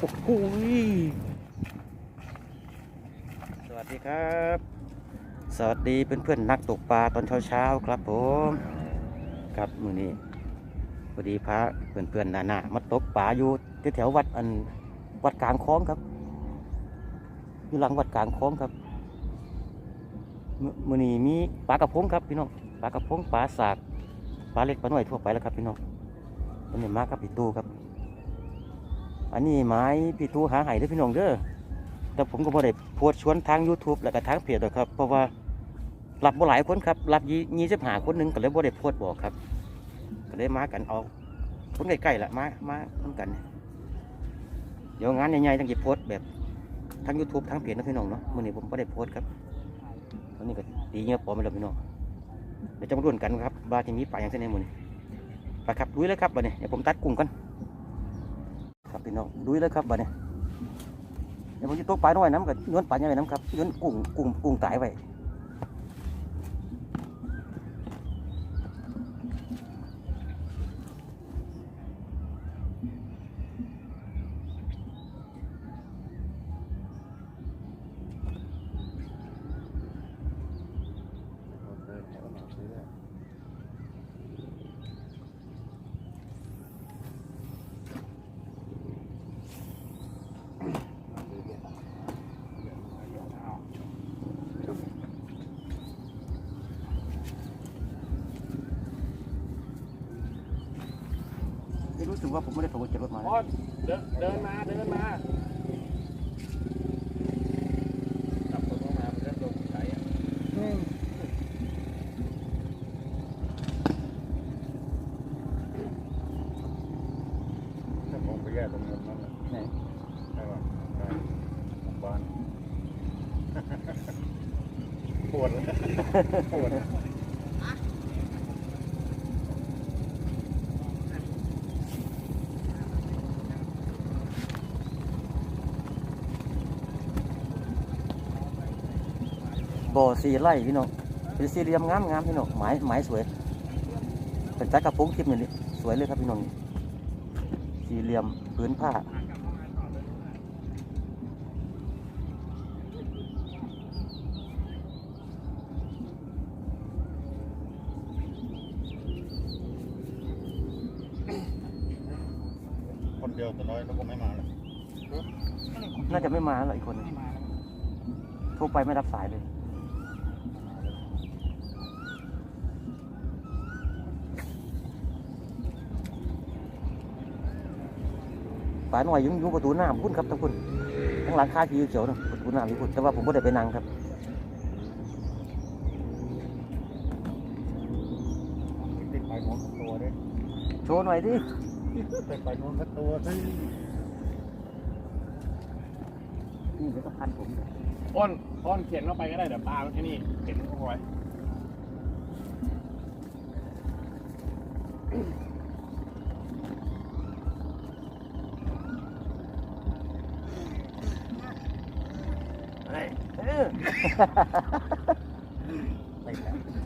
โอ้โหสวัสดีครับ สวัสดีเพื่อนๆนักตกปลาตอนเช้าๆครับผม ครับมือนี้พอดีพระเพื่อนๆหนามาตกปลาอยู่ที่แถววัดอันวัดกลางคลองครับอยู่หลังวัดกลางคลองครับมือนี้มีปลากระพงครับพี่น้องปลากระพงปลาสากปลาเล็กปลาหน้อยทั่วไปแล้วครับพี่น้องวันนี้มากับพี่ตู้ครับ อันนี้ไม้พี่ตู้หาไห้เด้อพี่น้องเด้อแต่ผมก็บ่ได้โพสชวนทาง YouTube แล้วก็ทางเพจหรอกครับเพราะว่ารับบ่หลายคนครับรับยี่สิบหาคนหนึ่งก็เลยบ่ได้โพสบอกครับ ก็เลยมากันเอาคนใกล้ๆละมามาทำกัน เดี๋ยวงานใหญ่ๆต้องหยิบโพสแบบทาง YouTube ทางเพจนะพี่น้องเนาะมื้อนี้ผมบ่ได้โพสครับตอนนี้ก็ตีเงี้ยปลอมไปแล้วพี่น้องเดี๋ยวจะมาดูกันครับว่าที่มีปลาอย่างเช่นในมื้อนี้ไปครับดูเลยครับบัดนี้เดี๋ยวผมตัดกุ้งกัน ครับพี่น้องดูเลยครับบ่เนี่ยเดี๋ยวผมจะตกปลาหน่อยน้ำกับย้อนปลาใหญ่น้ำครับย้อนกุ้งกุ้งกุ้งตายไว้ ไม่รู้สึก ว่าผมไม่ได้ขับรถเก็บรถมาอ๋อเดินเดินมา เดินมาขับรถเข้ามามันก็ลงใจอะถ้าผมไปแยกตรงนั้นนั่นแหละไหน ใช่ป่ะใช่หมู่บ้าน ปวดเลยปวด สีไร่พี่น้องเป็นสี่เหลี่ยมงามงามพี่น้องไม้ไม้สวย เป็นจักรพงทิพย์นี่สวยเลยครับพี่น้องสี่เหลี่ยมพื้นผ้าคนเดียวตัวน้อยแล้วก็ไม่มาเลยน่าจะไม่มาแล้วอีกคนนึงโทรไปไม่รับสายเลย ฝาหน่อยอยุ่งยุ่งประตูหน้าพุ่นครับทั้งพุ่นทั้งหลังคาสีเขียวนะประตูหน้าอยู่พุ่นแต่ว่าผมไม่ได้ไปนั่งครับติดไปโน้นสักตัวด้วยโชว์หน่อยดิติดไปโน้นสักตัวสินี่เดี๋ยวก็พันผมอ้นอ้นเขียนเข้าไปก็ได้เดี๋ยวปลามันแค่นี้เขียนเข้าไป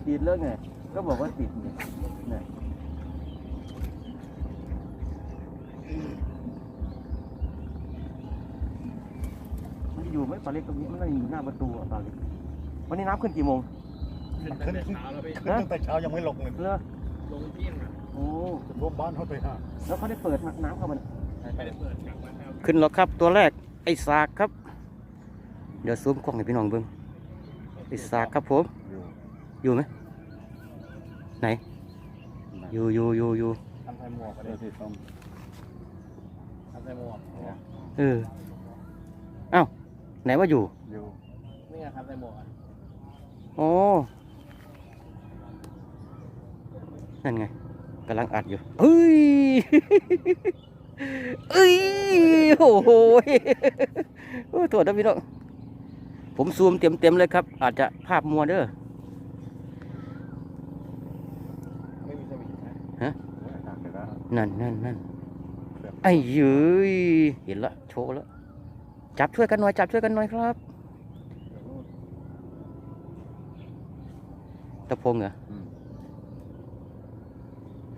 ติดแล้วไงก็บอกว่าติดไงเนี่ยมันจะอยู่ไหมปลาเล็กตรงนี้มันไม่ได้อยู่หน้าประตูอะปลาเล็กวันนี้น้ำขึ้นกี่โมงขึ้นตั้งแต่เช้าแล้วพี่ฮะขึ้นตั้งแต่เช้ายังไม่ลงเลยเลอลงเที่ยงอะโอ้จะท่วมบ้านเขาไปฮะแล้วเขาได้เปิดน้ำเข้ามาไปได้เปิดกลับมาแล้วขึ้นแล้วครับตัวแรกไอ้สากครับ เดี๋ยวซูมกล้องให้พี่น้องเบิ่งไอ้สากครับผมอยู่ไหมไหน อยู่อยู่อยู่อยู่ทำใส่หมวกก็ได้ที่ต้องทำใส่หมวกเนี่ยเออเอ้าไหนว่าอยู่อยู่นี่ไงทำใส่หมวกอะโอ้นั่นไงกำลังอัดอยู่เอ้ยเอ้ยโอ้โหโอ้ตัวนะพี่น้อง ผมซูมเต็มเต็มๆเลยครับ อาจจะภาพมัวเด้อไม่มีสวิตช์นะฮะตัดไปแล้วนั่นนั่นนั่นไอ้เย้ยเห็นละโชว์แล้ว จับช่วยกันหน่อย จับช่วยกันหน่อยครับตะพงเหรออืม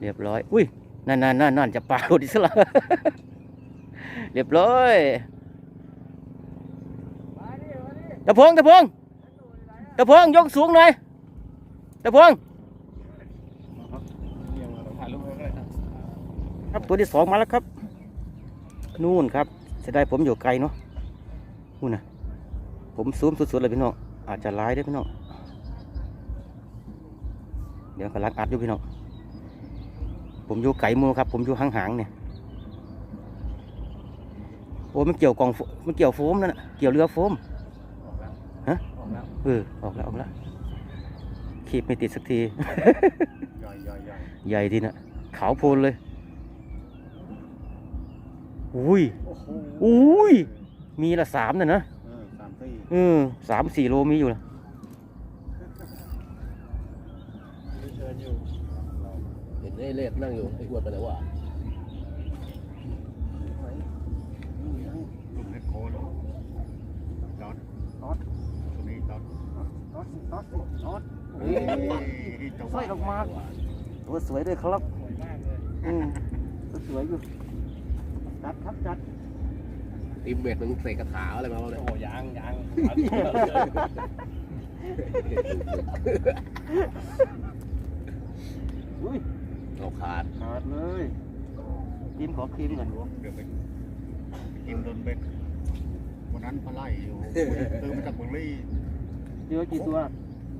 เรียบร้อย อุ้ย นั่นนั่นนั่นนั่นจะปลาหลุดอีกแล้วเรียบร้อย ตะพงตะพงตะพงยกสูงหน่อยตะพงครับตัวที่สองมาแล้วครับ นู่นครับเสียดายผมอยู่ไกลเนาะนู่นนะผมซูมสุดๆเลยพี่น้องอาจจะร้ายด้วยพี่น้องเดี๋ยวกำลังอัดอยู่พี่น้องผมอยู่ไก่มูครับ ผมอยู่ห่างๆเนี่ยโอ้มันเกี่ยวกล่องโฟมันเกี่ยวโฟมนั่นนะเกี่ยวเรือโฟม ออกแล้ว ฮะ ออก แล้วเออออกแล้วออกแล้วขีบไม่ติดสักที ย่อยย่อยย่อยใหญ่ทีน่ะขาวโพลนเลย อุ้ย โอ้โหอุ้ย มีละสามน่ะนะเออสามสี่เออสามสี่โลมีอยู่นะเชิญอยู่ เห็นไอ้เล็บนั่งอยู่ไอ้อ้วนไปไหนวะ ลุมเล็ดโคนจอดจอดตรงนี้จอด จอดจอดจอดเฮ้ยจอดสร้อยดอกไม้ตัวสวยด้วยครับสวยมากเลยอืมตัวสวยอยู่จัดครับจัดตีมเบ็ดมันเสกกระถาอะไรมาบ้างเนี่ยโอ้ยังยังอุ้ยเอาขาดขาดเลยกินขอครีมก่อนเดี๋ยวไปกินโดนเบ็ดวันนั้นปลาไหลอยู่ซื้อมาจากบุรี เจอกี่ตัว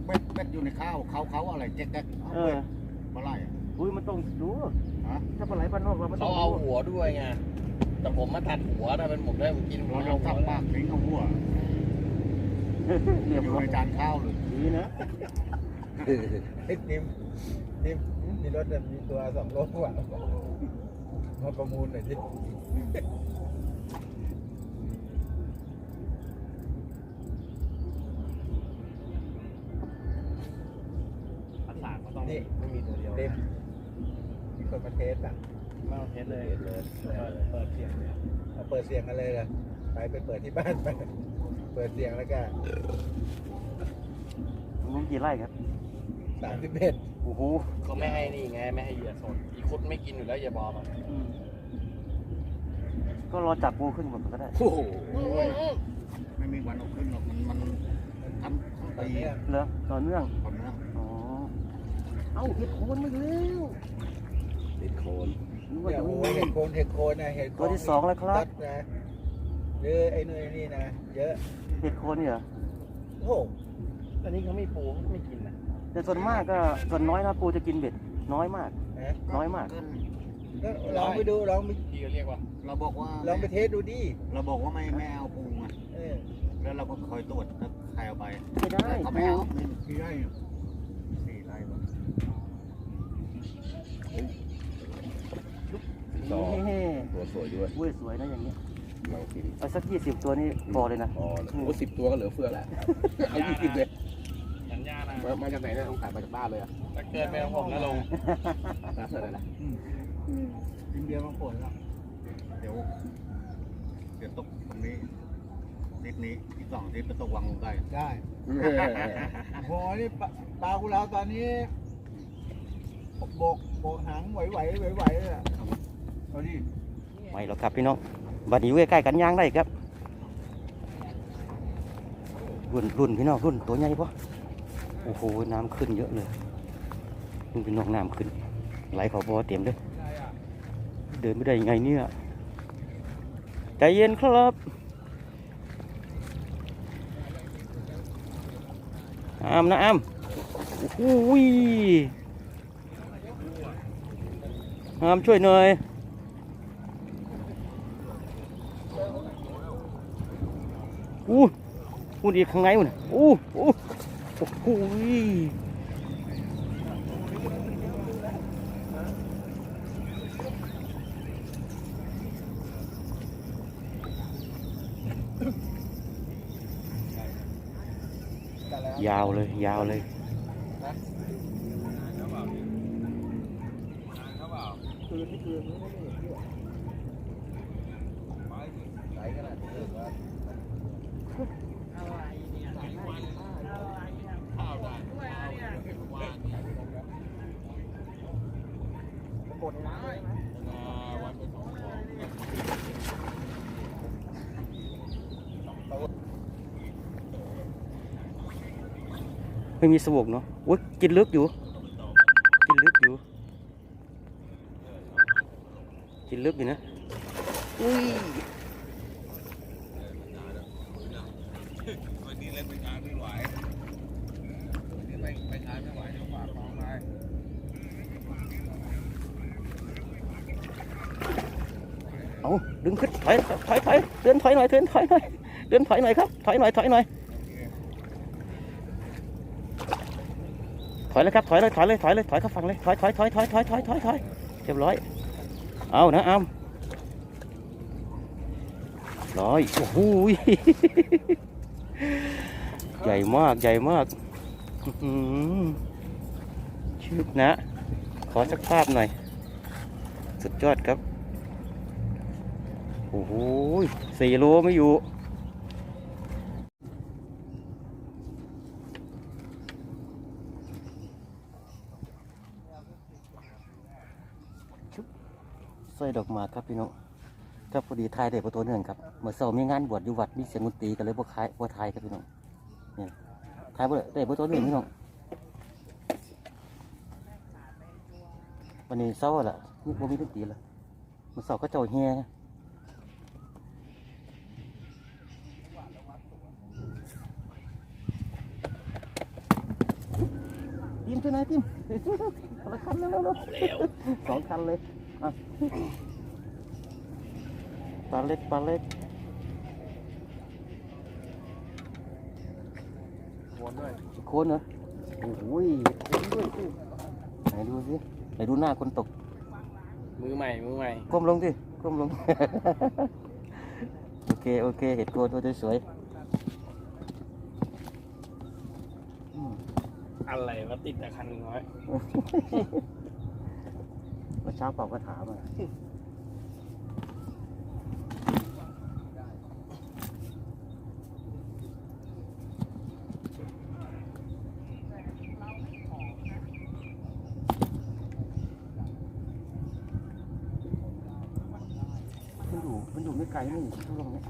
เบ็ดเบ็ดอยู่ในข้าวเขาเขาอะไรแจ๊กแจ๊กเออปลาไหลอะอุ้ยมันต้องดูฮะถ้าปลาไหลบ้านนอกเรามันต้เขาองเอาดูหัวด้วยไง แต่ผมมาตัดหัวถ้าเป็นผมได้ผมกินหัวเราเอาต้องหัวทับปากทิ้งเอาหัวเรียบอยู่ร้อยในจานข้าวเลยดีนะไอ้นิมนิมมีรถเนี่ยมีตัวสองโลกว่ามาประมูลหน่อยสิ อันสามก็ต้อง นี่ ไม่มีตัวเดียวนิมมีคนมาเทสอะไม่เอาเทสเลยเปิดเปิดเสียงเลยเอาเปิดเสียงกันเลยล่ะไปไปเปิดที่บ้านไปเปิดเสียงแล้วก็มึงกี่ไร่ครับสามสิบเอ็ดโอ้โหเขาไม่ให้นี่ไงไม่ให้เหยื่อสดอีคุดไม่กินอยู่แล้วอย่าบอมอะอืมก็รอจับปูขึ้นหมดก็ได้ โอ้โหไม่มีวันเอาขึ้นหรอกมันมันทั้งทั้งตอนปีนี้เหรอต่อเนื่องคนนะอ๋อ เอ้าเห็ดโคนมาแล้วติดโคนนึกว่าเนี่ยจะโอ้ไม่โหมี เห็ดโคนเห็ดโคนนะเห็ดโคนตัวที่สองแล้วครับ ตัดนะหรือไอ้นู่นไอ้นี่นะเยอะเห็ดโคนเนี่ยเหรอโอ้โหอันนี้เขาไม่ปูเขาไม่กินนะแต่ส่วนมากก็ส่วนน้อยนะปูจะกินเบ็ดน้อยมาก นะน้อยมากก็ลองไปดูลองไปพี่ก็เรียกว่า เราบอกว่าลองไปเทสดูดิเราบอกว่าไม่ไม่เอาปูไงเออแล้วเราก็คอยตรวจถ้าใครเอาไปไม่ได้ เขาไม่เอาไม่ที่ไร่สี่ไร่ป่ะ สองเฮ้ตัวสวยด้วยเว้ยสวยนะอย่างเงี้ยลองกินเอาสักยี่สิบตัวนี้พอเลยนะพอโอ้สิบตัวก็เหลือเฟือแล้วเอายี่สิบเลยสัญญาณมามาจากไหนเนี่ยต้องขายมาจากบ้านเลยอะถ้าเกินไปของผมนะลงร้านเท่าไหร่ละอินเดียมาปวดแล้วเดี๋ยวเดี๋ยวตกตรงนี้ทิศนี้อีกสองทิศไปตกวังลงได้ได้โอ้โหนี่ปลาปลากุเลาตอนนี้บกบกหางไหวไหวไหวไหวเลยอะเอาดิ ไม่หรอกครับพี่น้องบัดนี้ใกล้ๆกันย่างได้ครับรุ่นรุ่นพี่น้องรุ่นตัวใหญ่ปะโอ้โหน้ำขึ้นเยอะเลยรุ่นพี่น้องน้ำขึ้น ไหลเขอบอเต็มเลยเดินไม่ได้ยังไงเนี่ยใจเย็นครับอามนะอามโอ้ยอามช่วยหน่อย อู้ อู้ดีข้างในมันน่ะอู้อู้โอ้โหยยาวเลย ยาวเลยคืนนี่คืนนี่ไม่เห็นด้วยไหลขนาดนี้เลยว่า กดน้ำ ไม่มีสวกเนาะโอ้ยกินลึกอยู่ กินลึกอยู่ กินลึกอยู่นะ อุ้ยวันนี้เล่นไปงานไม่ไหวนี่ไปไปงานไม่ไหวเดี๋ยวฝากขอไปเอาดึงขึ้นถอยถอยถอยเดินถอยหน่อยเดินถอยหน่อยเดินถอยหน่อยครับ ถอยหน่อยถอยหน่อย ถอยเลยครับถอยเลยถอยเลยถอยเลยถอยเข้าฝั่งเลยถอยถอยถอยถอยถอยถอยถอยถอยเรียบร้อยเอานะอามร้อยโอ้โหยใหญ่มากใหญ่มากชืบนะ ขอสักภาพหน่อย สุดยอดครับ โอ้โหสี่โลไม่อยู่ ชุบสร้อย ดอกหมากครับพี่น้องครับพอดีทายได้ประตูเนื่องครับเมื่อเช้ามีงานบวชอยู่วัดมีเสียงดนตรีกันเลยบ่คายบ่ทายครับพี่น้องเนี่ยทายบ่ได้ได้ประตูเนื่องพี่น้องวันนี้เช้าแล้วล่ะนี่บ่มีดนตรีและเมื่อเช้าก็เจ้าแฮ่ไงทีมช่วยหน่อยทีมคนละคันแล้วแล้วสองคันเลยอะ ปลาเล็กปลาเล็กวนด้วยโคนเหรอโอ้โหยโคนด้วยสิไหนดูสิไหนดูหน้าคนตก มือใหม่ มือใหม่ ก้มลงสิ ก้มลง โอเค โอเค เห็ดโคนตัวสวยๆอืมอะไรมาติดแต่คันน้อยเมื่อเช้าเป่ากระถามามันอยู่มันอยู่ไม่ไกลนี่ทุกตรงเนี้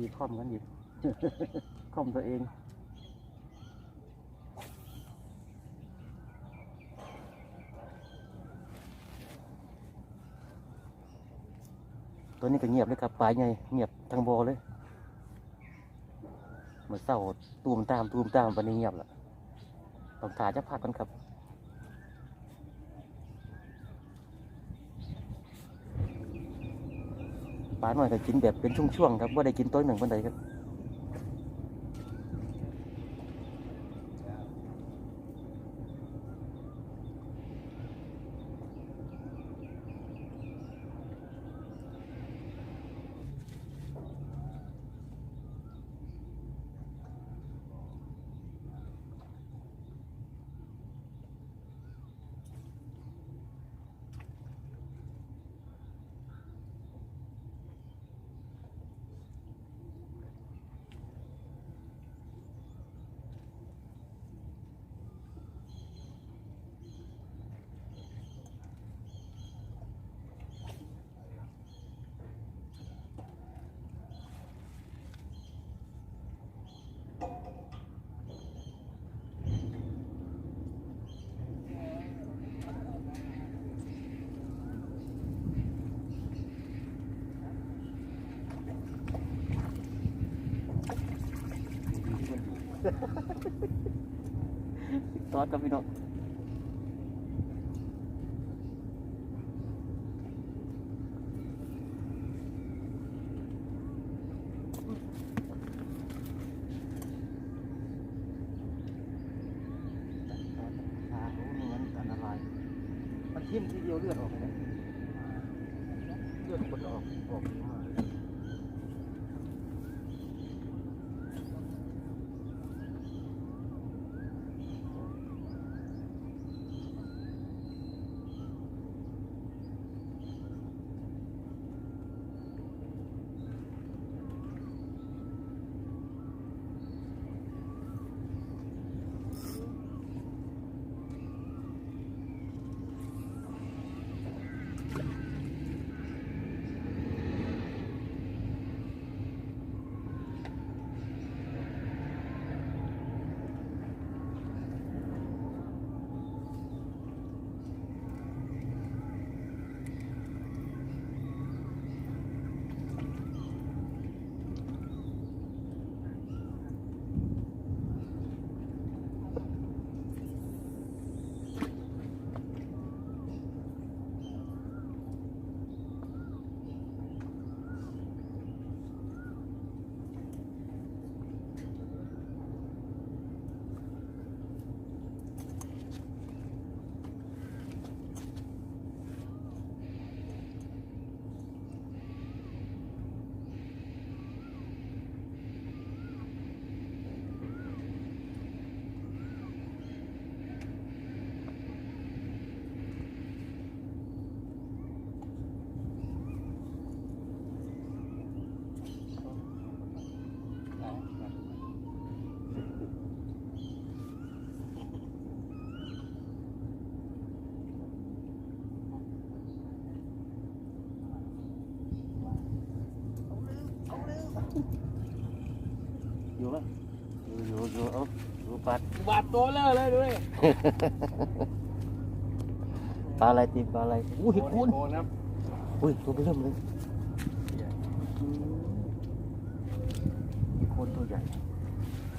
มีค่อมกันอีกค่อมตัวเองตัวนี้ก็เงียบเลยครับปลายไงเงียบทั้งบอเลยเหมือนเศร้าตูมตามตูมตามวันนี้เงียบละต้องถ่าจะพักกันครับ ปลาหน่อยก็กินแบบเป็นช่วงๆครับว่าได้กินตัวหนึ่งวันใดครับ ตอดครับพี่น้อง บาดตัวเลอะเลยดูดิปลาอะไรตีปลาอะไรอู้เห็ดโคนโคนครับอุ้ยตัวไปเริ่มเลยเห็ดโคนตัวใหญ่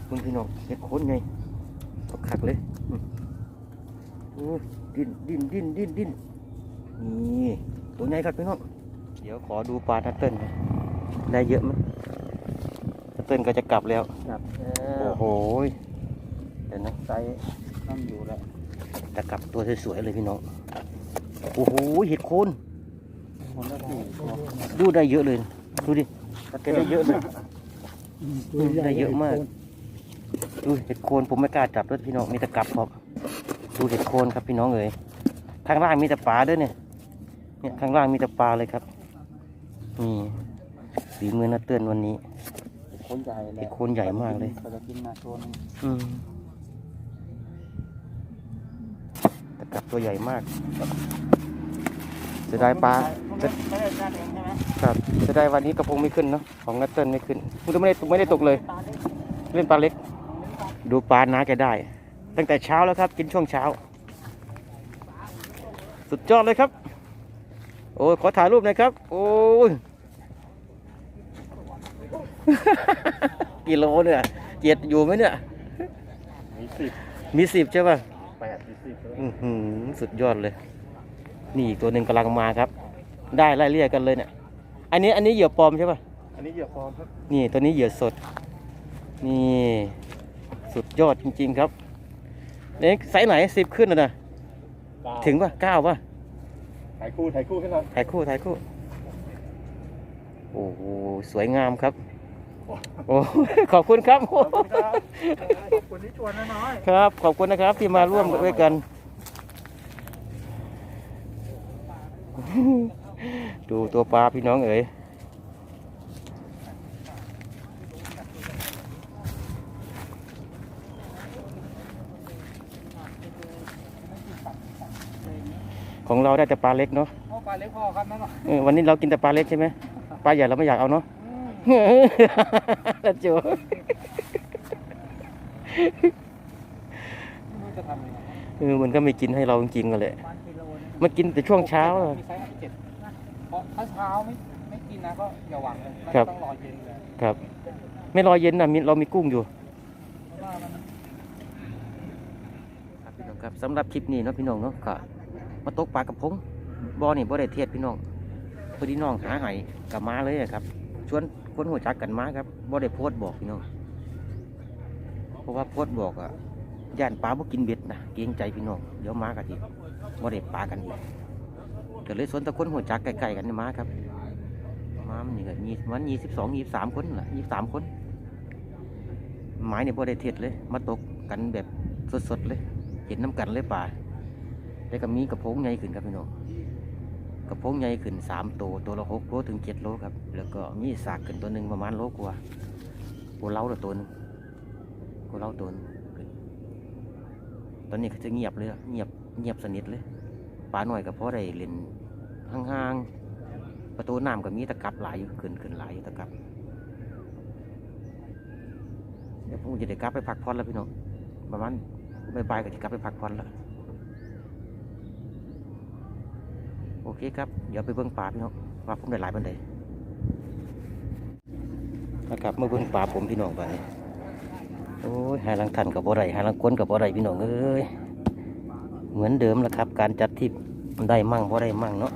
มึงพี่น้องเห็ดโคนไงตัวคักเลยอืมโอ้ยดิ้นดิ้นดิ้นดิ้นดิ้นนี่ตัวใหญ่ครับพี่น้องเดี๋ยวขอดูปลาทัตเติ้ลครับได้เยอะไหมทัตเติ้ลก็จะกลับแล้ว ครับ โอ้โหเดี๋ยวนะไซนั่งอยู่แล้วจะกลับตัวสวยๆเลยพี่น้อง โอ้โหเห็ดโคนคนละสี่ตัวดูได้เยอะเลย ดูดิแกได้เยอะเลยได้เยอะมาก ดูเห็ดโคนผมไม่กล้าจับด้วยพี่น้องมีแต่กลับครับดูเห็ดโคนครับพี่น้องเอ๋ยข้างล่างมีแต่ปลาด้วยเนี่ยเนี่ยข้างล่างมีแต่ปลาเลยครับนี่ฝีมือนาเตือนวันนี้คนใหญ่แหละเห็ดโคนใหญ่มากเลยเขาจะกินมาตัวนึงอืม แต่กลับตัวใหญ่มากเสียดายปลาไม่ได้การเองใช่ไหมครับเสียดายวันนี้กระพงไม่ขึ้นเนาะของนัตเติ้ลไม่ขึ้นพูดไม่ได้ไม่ได้ตกเลย เล่นปลาเล็ก ดูปลาน้าแกได้ ตั้งแต่เช้าแล้วครับ กินช่วงเช้า สุดยอดเลยครับ โอ้ยขอถ่ายรูปหน่อยครับ โอ้ยกิโลเนี่ยเกียรติอยู่ไหมเนี่ย มีสิบมีสิบใช่ป่ะ แปดมีสิบเลยอื้อหือสุดยอดเลย นี่อีกตัวหนึ่งกำลังมาครับ ได้ไล่เรียกกันเลยเนี่ย อันนี้อันนี้เหยื่อปลอมใช่ป่ะ อันนี้เหยื่อฟอมครับ นี่ตัวนี้เหยื่อสด นี่สุดยอดจริง ๆครับเนี่ยไซส์ไหนสิบขึ้นแล้วนะถึงป่ะเก้าป่ะถ่ายคู่ถ่ายคู่ขึ้นหน่อยถ่ายคู่ถ่ายคู่ โอ้โหสวยงามครับ โอ้ขอบคุณครับ ขอบคุณครับขอบคุณที่ชวนน้อยครับ ขอบคุณนะครับที่มาร่วมด้วยกัน ดูตัวปลาพี่น้องเอ๋ยของเราได้แต่ปลาเล็กเนาะโอ้ปลาเล็กพอครับนั่นหรอเออวันนี้เรากินแต่ปลาเล็กใช่ไหมปลาใหญ่เราไม่อยากเอาเนาะ แล้วจูไม่รู้จะทำยังไงเออมันก็ไม่กินให้เราจริงๆกันเลยประมาณกิโลนึงมันกินแต่ช่วงเช้าอะ มีไซส์เจ็ดนะเพราะถ้าเช้าไม่ไม่กินนะก็อย่าหวังเลยมันครับ ต้องรอเย็นเลยครับ ไม่รอเย็นนะมีเรามีกุ้งอยู่ เพราะว่ามัน ครับพี่น้องครับสำหรับคลิปนี้เนาะพี่น้องเนาะก็มาตกปลากระพงบ่อนี่บ่ได้เทียดพี่น้องพอดีน้องหาไห้กับมาเลยอะครับ ชวน คนหัวจักกันมาครับบ่ได้โพสบอกพี่น้องเพราะว่าโพสบอกอะย่านปลาบ่กินเบ็ดนะเกรงใจพี่น้องเดี๋ยวมากันทีบ่ได้ปลากันอีกก็เลยสวนตะคนหัวจักใกล้ๆกันนี่มาครับมามันนี่ก็ยี่มันยี่สิบสองยี่สิบสามคนน่ะยี่สิบสามคนหมายเนี่ยบ่ได้เทียดเลย มาตกกันแบบสดๆเลย เห็นน้ำกันเลยป่าแล้วก็มีกระพงใหญ่ขึ้นครับพี่น้อง กระพงใหญ่ขึ้นสามตัวตัวละหกโลถึงเจ็ดโลครับ แล้วก็มีสากขึ้นตัวหนึ่งประมาณโลกว่าโกเล้าตัวหนึงโกเล้าตัวนึงตอนนี้ก็จะเงียบเลยอะเงียบเงียบสนิทเลยปลาหน่อยก็เพราะได้เล่นห่างๆประตูน้ำก็มีตะกับหลายอยู่ขึ้นขึ้นหลายอยู่ตะกับเดี๋ยวผมจะได้กลับไปพักผ่อนแล้วพี่น้องประมาณบายบายก็จะกลับไปพักผ่อนแล้ว โอเคครับ เดี๋ยวไปเบิ้งป่าพี่น้องว่าผมได้หลายบันไดนะครับมาเบิ้งป่าผมพี่น้องไปโอ้ยหาลังทันกับบ่ได้หาลังก้นกับบ่ได้พี่น้องเอ้ยเหมือนเดิมแล้วครับ การจัดทริปได้มั่งบ่ได้มั่งเนาะ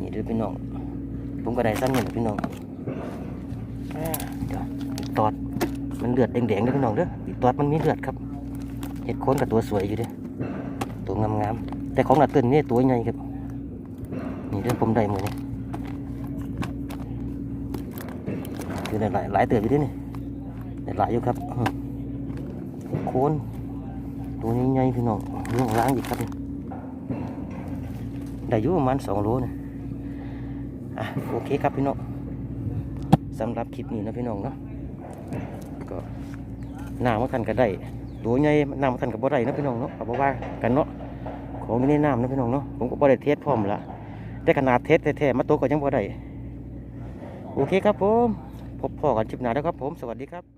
นี่เด้อพี่น้อง ผมก็ได้ซ้ำเนี่ยพี่น้องตอดมันเลือดแดงๆเด้อพี่น้องเด้อตอดมันมีเลือดครับเห็ดโคนกับตัวสวยอยู่เด้ตัวงามๆแต่ของหนาตือนนี่ตัวใหญ่ครับ นี่เรื่องผมได้มือนี่คือได้หลายหลายเตือนอยู่เด้นี่ได้หลายอยู่ครับโคนตัวนี้ใหญ่พี่น้องเรื่องล้างอีกครับนี่ได้อยู่ประมาณสองโลนะอะโอเคครับพี่น้องสำหรับคลิปนี้นะพี่น้องเนาะก็น้ามากันก็ได้ตัวใหญ่น้ำทันกับบ่ได้นะพี่น้องเนาะเอาบ่ว่ากันเนาะของอยู่ในน้ำนะพี่น้องเนาะผมก็บ่ได้เทสพร้อมละ แต่ขนาดเทสแท้ๆมาตัวก็ยังบ่ได้โอเคครับผมพบพ่อกันชิปหน้าแล้วครับผมสวัสดีครับ